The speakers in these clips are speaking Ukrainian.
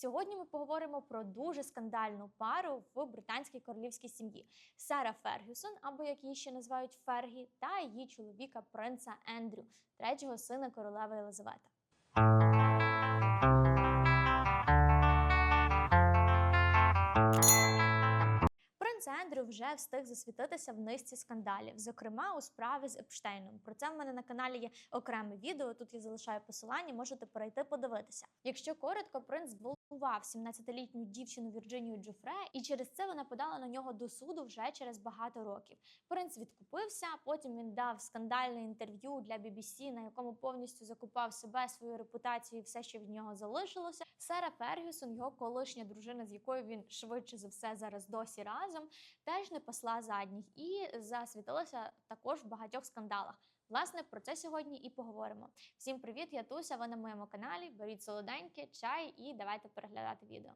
Сьогодні ми поговоримо про дуже скандальну пару в британській королівській сім'ї Сара Фергюсон, або як її ще називають Фергі, та її чоловіка принца Ендрю, третього сина королеви Єлизавети. Ендрю вже встиг засвітитися в низці скандалів, зокрема у справі з Епштейном. Про це в мене на каналі є окреме відео. Тут я залишаю посилання, можете перейти подивитися. Якщо коротко, принц зґвалтував 17-літню дівчину Вірджинію Джофре, і через це вона подала на нього до суду вже через багато років. Принц відкупився. Потім він дав скандальне інтерв'ю для BBC, на якому повністю закупав себе, свою репутацію і все, що від нього залишилося. Сара Фергюсон, його колишня дружина, з якою він швидше за все зараз досі разом, теж не пасла задніх і засвітилася також в багатьох скандалах. Власне, про це сьогодні і поговоримо. Всім привіт, я Туся. Ви на моєму каналі. Беріть солоденьке, чай і давайте переглядати відео.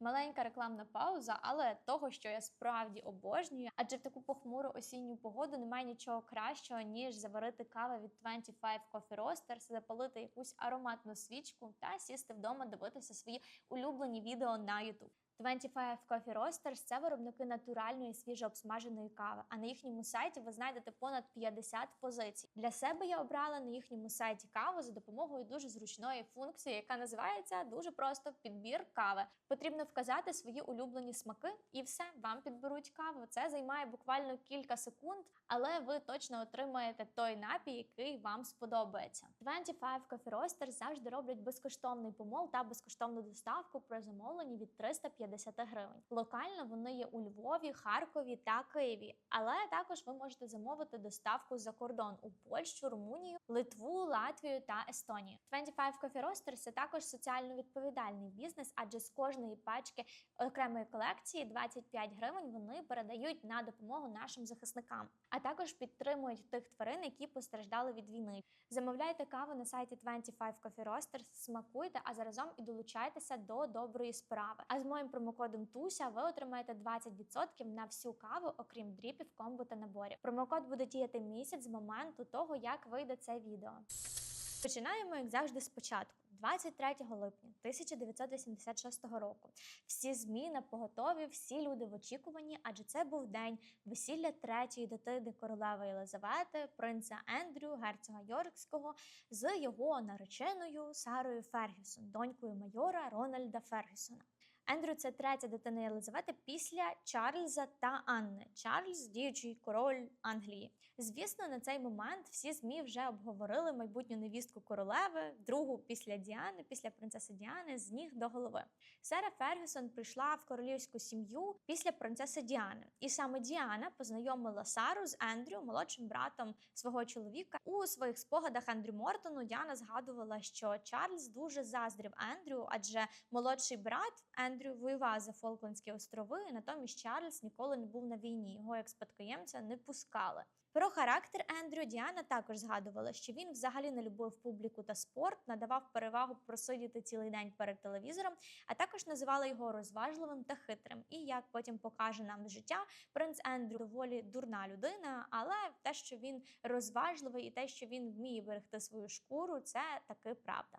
Маленька рекламна пауза, але того, що я справді обожнюю, адже в таку похмуру осінню погоду немає нічого кращого, ніж заварити кави від 25 Coffee Roasters, запалити якусь ароматну свічку та сісти вдома дивитися свої улюблені відео на YouTube. 25 Coffee Roasters – це виробники натуральної свіжообсмаженої кави. А на їхньому сайті ви знайдете понад 50 позицій. Для себе я обрала на їхньому сайті каву за допомогою дуже зручної функції, яка називається дуже просто підбір кави. Потрібно вказати свої улюблені смаки, і все вам підберуть каву. Це займає буквально кілька секунд, але ви точно отримаєте той напій, який вам сподобається. 25 Coffee Roasters завжди роблять безкоштовний помол та безкоштовну доставку при замовленні від 350 гривень. Локально вони є у Львові, Харкові та Києві, але також ви можете замовити доставку за кордон у Польщу, Румунію, Литву, Латвію та Естонію. 25 Coffee Roasters – це також соціально відповідальний бізнес, адже з кожної пачки окремої колекції 25 гривень вони передають на допомогу нашим захисникам, а також підтримують тих тварин, які постраждали від війни. Замовляйте каву на сайті 25 Coffee Roasters, смакуйте, а заразом і долучайтеся до доброї справи. А з моїм промокодом Туся ви отримаєте 20% на всю каву, окрім дріпів, комбо та наборів. Промокод буде діяти місяць з моменту того, як вийде це відео. Починаємо, як завжди, спочатку. 23 липня 1986 року. Всі змі на поготові, всі люди в очікуванні, адже це був день весілля третьої дитини королеви Єлизавети, принца Ендрю, герцога Йоркського, з його нареченою Сарою Фергюсон, донькою майора Рональда Фергюсона. Ендрю це третя дитина Єлизавети після Чарльза та Анни. Чарльз діючий король Англії. Звісно, на цей момент всі змі вже обговорили майбутню невістку королеви, другу після Діани, після принцеси Діани, з ніг до голови. Сара Фергюсон прийшла в королівську сім'ю після принцеси Діани, і саме Діана познайомила Сару з Ендрю, молодшим братом свого чоловіка. У своїх спогадах Ендрю Мортону Діана згадувала, що Чарльз дуже заздрів Ендрю, адже молодший брат Ендрю воював за Фолклендські острови. Натомість Чарльз ніколи не був на війні. Його як спадкоємця не пускали. Про характер Ендрю Діана також згадувала, що він взагалі не любив публіку та спорт, надавав перевагу просидіти цілий день перед телевізором, а також називала його розважливим та хитрим. І як потім покаже нам життя, принц Ендрю доволі дурна людина, але те, що він розважливий, і те, що він вміє берегти свою шкуру, це таки правда.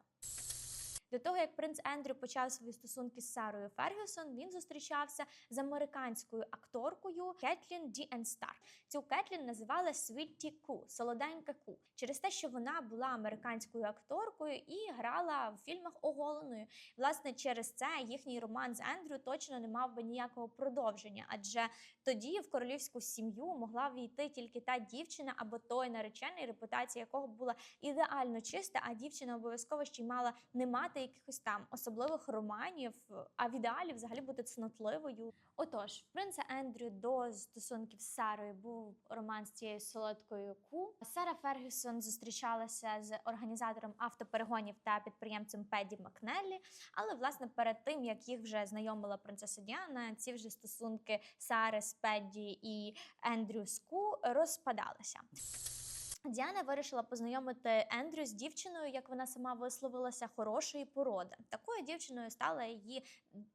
До того як принц Ендрю почав свої стосунки з Сарою Фергюсон, він зустрічався з американською акторкою Кетлін Ді Енстар. Цю Кетлін називали Світті Ку, солоденька Ку, через те, що вона була американською акторкою і грала в фільмах оголеною. Власне, через це їхній роман з Ендрю точно не мав би ніякого продовження, адже тоді в королівську сім'ю могла війти тільки та дівчина або той наречений, репутація якого була ідеально чиста, а дівчина обов'язково ще й мала не мати якихось там особливих романів, а в ідеалі взагалі бути цнотливою. Отож, в принца Ендрю до стосунків з Сарою був роман з цією солодкою Ку. Сара Фергюсон зустрічалася з організатором автоперегонів та підприємцем Педі Макнеллі. Але власне перед тим як їх вже знайомила принцеса Діана, ці вже стосунки Сари з Педді і Ендрю з Ку розпадалися. Діана вирішила познайомити Ендрю з дівчиною, як вона сама висловилася, хорошої породи. Такою дівчиною стала її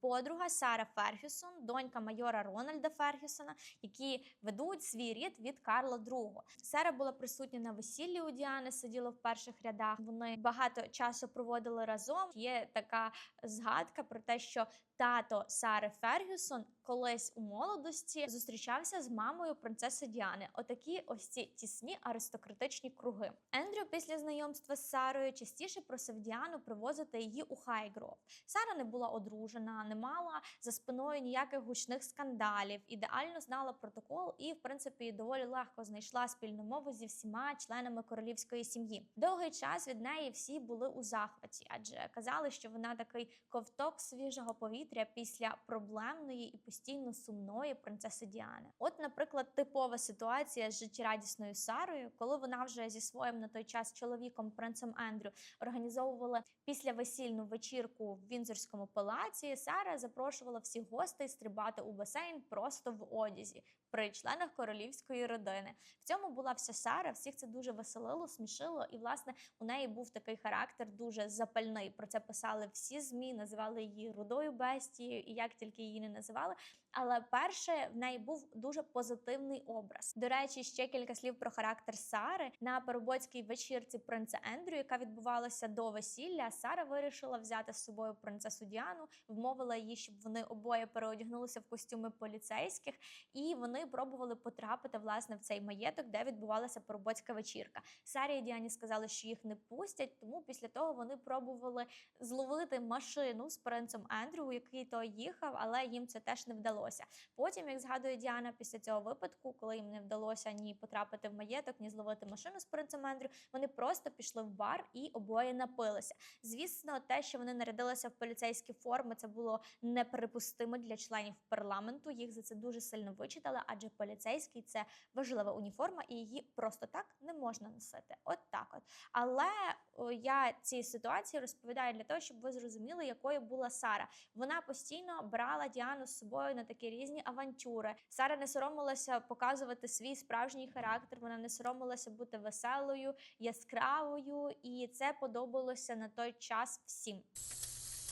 подруга Сара Фергюсон, донька майора Рональда Фергюсона, які ведуть свій рід від Карла II. Сара була присутня на весіллі у Діани, сиділа в перших рядах. Вони багато часу проводили разом. Є така згадка про те, що тато Сари Фергюсон колись у молодості зустрічався з мамою принцеси Діани. Отакі ось ці тісні аристократичні круги. Ендрю після знайомства з Сарою частіше просив Діану привозити її у Хайгров. Сара не була одружена, не мала за спиною ніяких гучних скандалів, ідеально знала протокол і, в принципі, доволі легко знайшла спільну мову зі всіма членами королівської сім'ї. Довгий час від неї всі були у захваті, адже казали, що вона такий ковток свіжого повітря після проблемної і постійно сумної принцеси Діани. От, наприклад, типова ситуація з життєрадісною Сарою, коли вона вже зі своїм на той час чоловіком принцем Ендрю організовувала післявесільну вечірку в Вінзорському палаці. Сара запрошувала всіх гостей стрибати у басейн просто в одязі при членах королівської родини. В цьому була вся Сара. Всіх це дуже веселило, смішило, і власне у неї був такий характер дуже запальний. Про це писали всі змі, називали її рудою бестією, і як тільки її не називали. Але перше в неї був дуже позитивний образ. До речі, ще кілька слів про характер Сари на переботській вечірці принца Ендрю, яка відбувалася до весілля. Сара вирішила взяти з собою принцесу Діану, вмовила її, щоб вони обоє переодягнулися в костюми поліцейських, і вони пробували потрапити власне в цей маєток, де відбувалася переботська вечірка. Сарі і Діані сказали, що їх не пустять, тому після того вони пробували зловити машину з принцем Ендрю, який то їхав, але їм це теж не вдалося. Потім, як згадує Діана, після цього випадку, коли їм не вдалося ні потрапити в маєток, ні зловити машину з принцем Ендрю, вони просто пішли в бар і обоє напилися. Звісно, те, що вони нарядилися в поліцейські форми, це було неприпустимо для членів парламенту. Їх за це дуже сильно вичитали, адже поліцейський це важлива уніформа, і її просто так не можна носити. От так, от але я ці ситуації розповідаю для того, щоб ви зрозуміли, якою була Сара. Вона постійно брала Діану з собою на такі різні авантюри. Сара не соромилася показувати свій справжній характер. Вона не соромилася бути веселою, яскравою, і це подобалося на той час всім.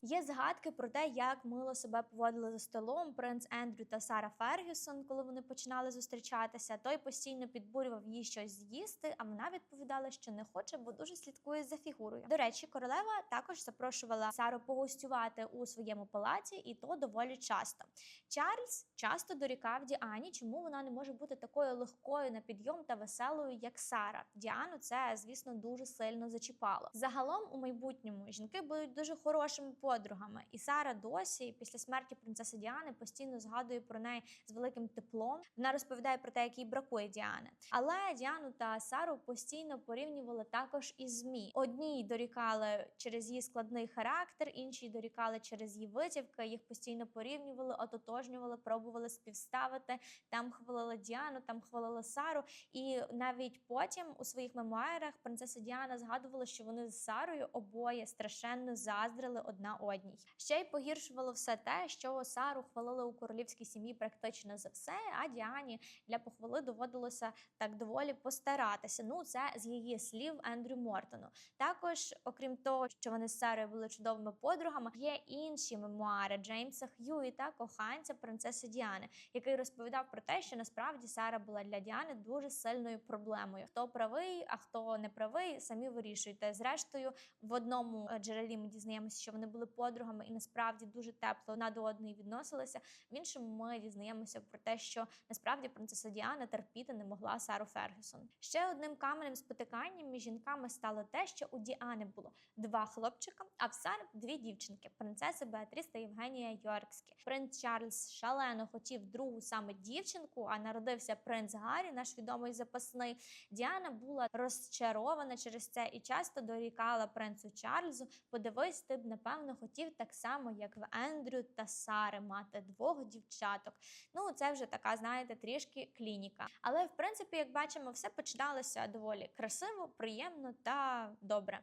Є згадки про те, як мило себе поводили за столом принц Ендрю та Сара Фергюсон, коли вони починали зустрічатися. Той постійно підбурював їй щось з'їсти, а вона відповідала, що не хоче, бо дуже слідкує за фігурою. До речі, королева також запрошувала Сару погостювати у своєму палаці, і то доволі часто. Чарльз часто дорікав Діані, чому вона не може бути такою легкою на підйом та веселою, як Сара. Діану це, звісно, дуже сильно зачіпало. Загалом у майбутньому жінки будуть дуже хорошими подругами, і Сара досі, після смерті принцеси Діани, постійно згадує про неї з великим теплом. Вона розповідає про те, як їй бракує Діани. Але Діану та Сару постійно порівнювали також із змі. Одні дорікали через її складний характер, інші дорікали через її витівки. Їх постійно порівнювали, ототожнювали, пробували співставити. Там хвалили Діану, там хвалили Сару. І навіть потім у своїх мемуарах принцеса Діана згадувала, що вони з Сарою обоє страшенно заздрили одна одній. Ще й погіршувало все те, що Сару хвалили у королівській сім'ї практично за все. А Діані для похвали доводилося так доволі постаратися. Ну, це з її слів Ендрю Мортону. Також, окрім того, що вони з Сарою були чудовими подругами, є інші мемуари Джеймса Х'юіта, коханця принцеси Діани, який розповідав про те, що насправді Сара була для Діани дуже сильною проблемою. Хто правий, а хто не правий, самі вирішуйте. Зрештою, в одному е, джерелі ми дізнаємося, що вони були подругами і насправді дуже тепло одна до одної відносилися. В іншому ми дізнаємося про те, що насправді принцеса Діана терпіти не могла Сару Фергюсон. Ще одним каменем спотиканням між жінками стало те, що у Діани було два хлопчика, а в Сари дві дівчинки принцеси Беатріс та Євгенія Йоркські. Принц Чарльз шалено хотів другу саме дівчинку, а народився принц Гаррі, наш відомий запасний. Діана була розчарована через це і часто дорікала принцу Чарльзу. Подивись, ти б напевно хотів так само, як в Ендрю та Сари, мати двох дівчаток. Ну, це вже така, знаєте, трішки клініка. Але в принципі, як бачимо, все починалося доволі красиво, приємно та добре.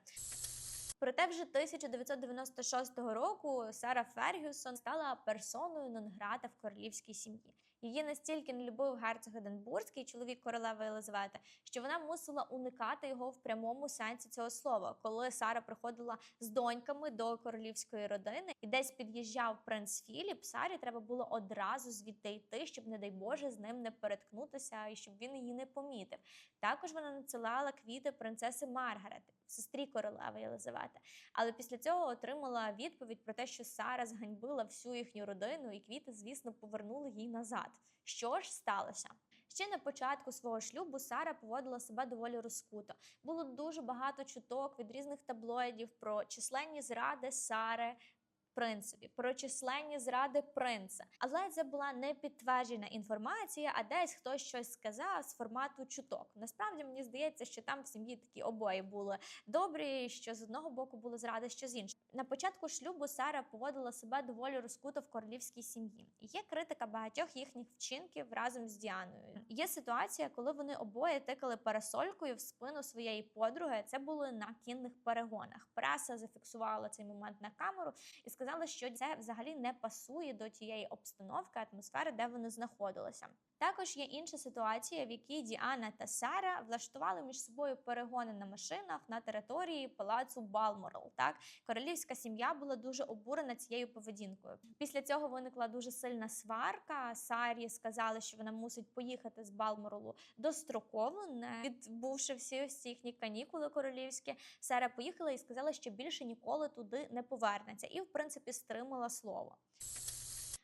Проте вже 1996 року Сара Фергюсон стала персоною нон-грата в королівській сім'ї. Її настільки не любив герцог Единбурзький, чоловік королеви Єлизавети, що вона мусила уникати його в прямому сенсі цього слова, коли Сара приходила з доньками до королівської родини і десь під'їжджав принц Філіп. Сарі треба було одразу звідти йти, щоб, не дай Боже, з ним не переткнутися і щоб він її не помітив. Також вона надсилала квіти принцеси Маргарет, сестрі королеви Єлизавети. Але після цього отримала відповідь про те, що Сара зганьбила всю їхню родину, і квіти, звісно, повернули їй назад. Що ж сталося? Ще на початку свого шлюбу Сара поводила себе доволі розкуто. Було дуже багато чуток від різних таблоїдів про численні зради Сари. Принцеві про численні зради принца, але це була не підтверджена інформація, а десь хтось щось сказав з формату чуток. Насправді мені здається, що там в сім'ї такі обоє були добрі, що з одного боку були зради, що з іншого. На початку шлюбу Сара поводила себе доволі розкуто в королівській сім'ї. Є критика багатьох їхніх вчинків разом з Діаною. Є ситуація, коли вони обоє тикали парасолькою в спину своєї подруги. Це було на кінних перегонах. Преса зафіксувала цей момент на камеру і сказала, що це взагалі не пасує до тієї обстановки, атмосфери, де вони знаходилися. Також є інша ситуація, в якій Діана та Сара влаштували між собою перегони на машинах на території палацу Балморал. Так королівська сім'я була дуже обурена цією поведінкою. Після цього виникла дуже сильна сварка. Сарі сказали, що вона мусить поїхати з Балморалу достроково, не відбувши всі ось їхні канікули королівські. Сара поїхала і сказала, що більше ніколи туди не повернеться, і в принципі стримала слово.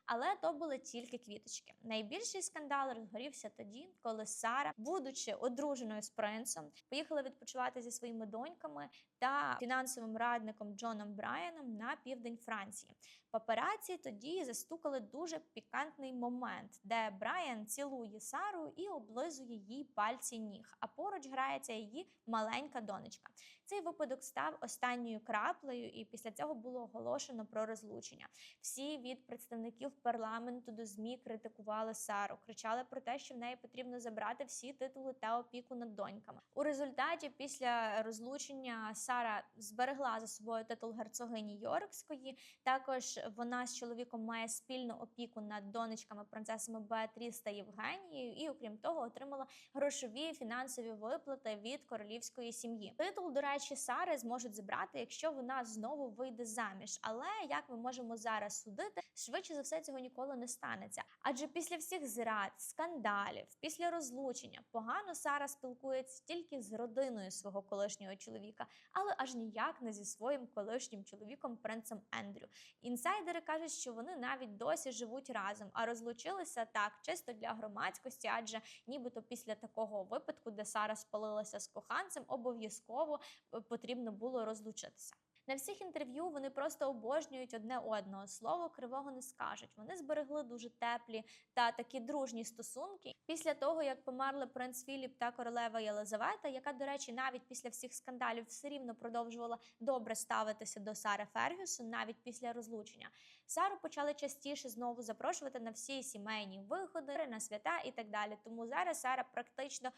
Але то були тільки квіточки. Найбільший скандал розгорівся тоді, коли Сара, будучи одруженою з принцем, поїхала відпочивати зі своїми доньками та фінансовим радником Джоном Брайаном на південь Франції. Папераці тоді застукали дуже пікантний момент, де Брайан цілує Сару і облизує їй пальці ніг, а поруч грається її маленька донечка. Цей випадок став останньою краплею, і після цього було оголошено про розлучення. Всі від представників парламенту до змі критикували Сару, кричали про те, що в неї потрібно забрати всі титули та опіку над доньками. У результаті, після розлучення, Сара зберегла за собою титул герцогині Йоркської. Також вона з чоловіком має спільну опіку над донечками принцесами Беатріс та Євгенією, і окрім того, отримала грошові фінансові виплати від королівської сім'ї. Титул, до речі, Сари зможуть забрати, якщо вона знову вийде заміж. Але як ми можемо зараз судити, швидше за все цього ніколи не станеться. Адже після всіх зрад, скандалів, після розлучення погано Сара спілкується тільки з родиною свого колишнього чоловіка, але аж ніяк не зі своїм колишнім чоловіком принцем Ендрю. Інсайдери кажуть, що вони навіть досі живуть разом, а розлучилися так чисто для громадськості, адже нібито після такого випадку, де Сара спалилася з коханцем, обов'язково е, потрібно було розлучитися. На всіх інтерв'ю вони просто обожнюють одне одного. Слово кривого не скажуть. Вони зберегли дуже теплі та такі дружні стосунки. Після того, як померли принц Філіп та королева Єлизавета, яка, до речі, навіть після всіх скандалів все рівно продовжувала добре ставитися до Сари Фергюсон, навіть після розлучення. Сару почали частіше знову запрошувати на всі сімейні виходи, на свята і так далі. Тому зараз Сара практично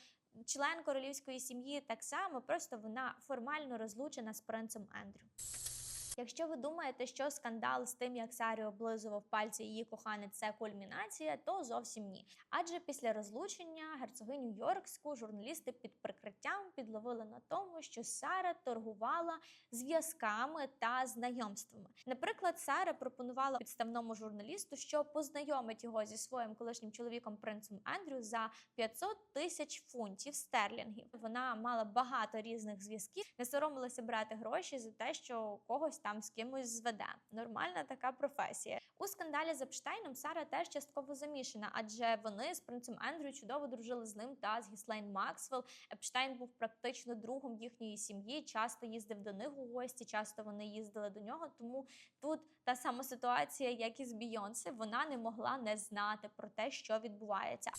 член королівської сім'ї так само, просто вона формально розлучена з принцем Ендрю. Якщо ви думаєте, що скандал з тим, як Сарі облизував пальці її коханець, це кульмінація, то зовсім ні. Адже після розлучення герцогиню Йоркську журналісти під прикриттям підловили на тому, що Сара торгувала зв'язками та знайомствами. Наприклад, Сара пропонувала підставному журналісту, що познайомить його зі своїм колишнім чоловіком принцем Ендрю за 500 тисяч фунтів стерлінгів. Вона мала багато різних зв'язків, не соромилася брати гроші за те, що когось там з кимось зведе. Нормальна така професія. У скандалі з Епштейном Сара теж частково замішана, адже вони з принцем Ендрю чудово дружили з ним та з Гіслейн Максвелл. Епштейн був практично другом їхньої сім'ї, часто їздив до них у гості, часто вони їздили до нього. Тому тут та сама ситуація, як і з Бійонсе, вона не могла не знати про те, що відбувається.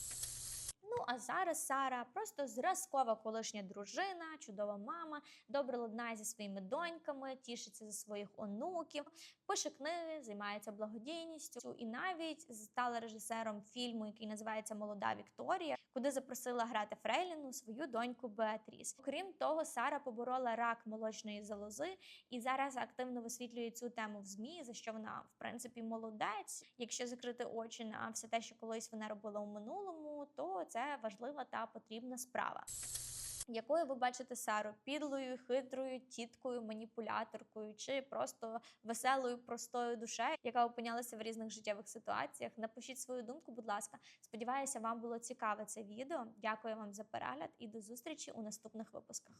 Ну а зараз Сара просто зразкова колишня дружина, чудова мама, добре ладнає зі своїми доньками, тішиться за своїх онуків, пише книги, займається благодійністю. І навіть стала режисером фільму, який називається Молода Вікторія, куди запросила грати Фрейліну свою доньку Беатріс. Окрім того, Сара поборола рак молочної залози і зараз активно висвітлює цю тему в змі, за що вона в принципі молодець. Якщо закрити очі на все те, що колись вона робила у минулому, то це важлива та потрібна справа. Якою ви бачите Сару підлою, хитрою, тіткою, маніпуляторкою чи просто веселою, простою душею, яка опинялася в різних життєвих ситуаціях? Напишіть свою думку, будь ласка. Сподіваюся, вам було цікаве це відео. Дякую вам за перегляд і до зустрічі у наступних випусках.